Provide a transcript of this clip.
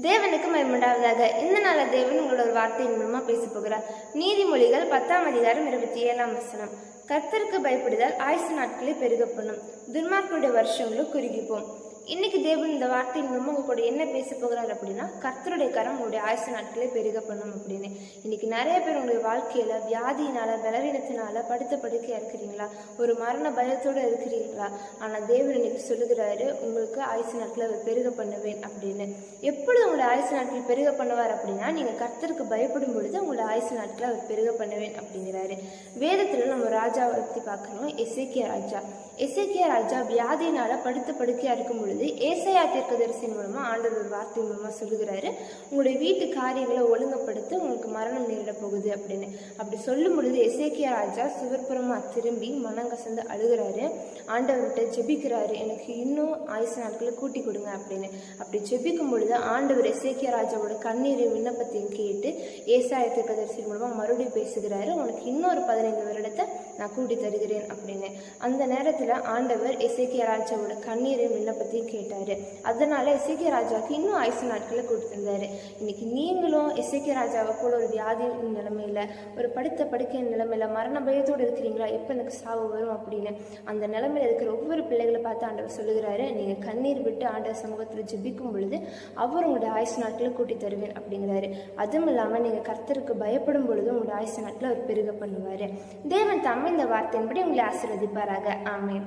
தேவனுக்கு மயமுண்டாவதாக இந்த நாள தேவன் உங்களோட ஒரு வார்த்தையின் மூலமா பேச போகிறார். நீதிமொழிகள் பத்தாம் அதிகாரம் இருபத்தி ஏழாம் வசனம். கர்த்தருக்கு பயப்படுதல் ஆயுசு நாட்களை பெருகப்படும் பண்ணும். வருஷங்களும் குறுகிப்போம் இன்னைக்கு தேவன் இந்த வார்த்தையின் மூலமாக உங்க கூட என்ன பேச போகிறார் அப்படின்னா கர்த்தருடைய கரம் உங்களுடைய ஆயுச நாட்களை பெருக பண்ணும் அப்படின்னு. இன்னைக்கு நிறைய பேர் உங்களுடைய வாழ்க்கையில வியாதியினால பலவீனத்தினால படுத்த படுக்கையா இருக்கிறீங்களா? ஒரு மரண பயத்தோட இருக்கிறீங்களா? ஆனா தேவன் இன்னைக்கு சொல்லுகிறாரு உங்களுக்கு ஆயுசு நாட்களை அவர் பெருக பண்ணுவேன் அப்படின்னு. எப்பொழுது உங்களுடைய ஆயுசு நாட்கள் பெருக பண்ணுவார் அப்படின்னா நீங்க கர்த்தருக்கு பயப்படும் பொழுது உங்களுடைய ஆயுசு நாட்களை அவர் பெருக பண்ணுவேன் அப்படிங்கிறாரு. வேதத்துல நம்ம ராஜாவை பத்தி பார்க்கணும். எசேக்கிய ராஜா. எசேக்கிய ராஜா வியாதியினால படுத்த படுக்கையா இருக்கும் பொழுது ஏசையா தீர்க்கதரிசின் மூலமாக ஆண்டவர் ஒரு வார்த்தை மூலமாக சொல்லுகிறாரு. உங்களுடைய வீட்டு காரியங்களை ஒழுங்குபடுத்த உங்களுக்கு மரணம் நேரிட போகுது அப்படின்னு. அப்படி சொல்லும் பொழுது எசேக்கியா ராஜா சுவர்புறமா திரும்பி மனங்கசந்து அழுகிறாரு. ஆண்டவர்கிட்ட ஜெபிக்கிறாரு. எனக்கு இன்னும் ஆயுசு நாட்களை கூட்டி கொடுங்க அப்படின்னு. அப்படி ஜெபிக்கும் பொழுது ஆண்டவர் எசேக்கியா ராஜாவோட கண்ணீரையும் விண்ணப்பத்தையும் கேட்டு ஏசாய தீர்க்கதரிசி மூலமாக மறுபடியும் பேசுகிறாரு உனக்கு இன்னொரு பதினைந்து வருடத்தை நான் கூட்டி தருகிறேன் அப்படின்னு. அந்த நேரத்தில் ஆண்டவர் இசைக்கிய ராஜாவோட கண்ணீரையும் விண்ணப்பத்தையும் கேட்டார். அதனால இசைக்கிய ராஜாவுக்கு இன்னும் ஆயுசு நாட்களை கொடுத்துருந்தாரு. இன்னைக்கு நீங்களும் இசைக்கிய ராஜாவை போல ஒரு வியாதி நிலைமையில் ஒரு படுத்த படுக்கை நிலைமையில் மரண பயத்தோடு இருக்கிறீங்களா? எப்போ எனக்கு சாவு வரும் அப்படின்னு. அந்த நிலைமையில் இருக்கிற ஒவ்வொரு பிள்ளைகளை பார்த்து ஆண்டவர் சொல்லுகிறாரு நீங்கள் கண்ணீர் விட்டு ஆண்டவர் சமூகத்தில் ஜெபிக்கும் பொழுது அவர் உங்களுடைய ஆயுசு நாட்களை கூட்டி தருவேன் அப்படிங்கிறாரு. அதுவும் இல்லாமல் நீங்கள் நீங்க கர்த்தருக்கு பயப்படும் பொழுது உங்களுடைய ஆயுச நாட்டில் அவர் பெருக பண்ணுவாரு. தேவன் தாமே இந்த வார்த்தையின்படி உங்களை ஆசீர்வதிப்பாராக. ஆமேன்.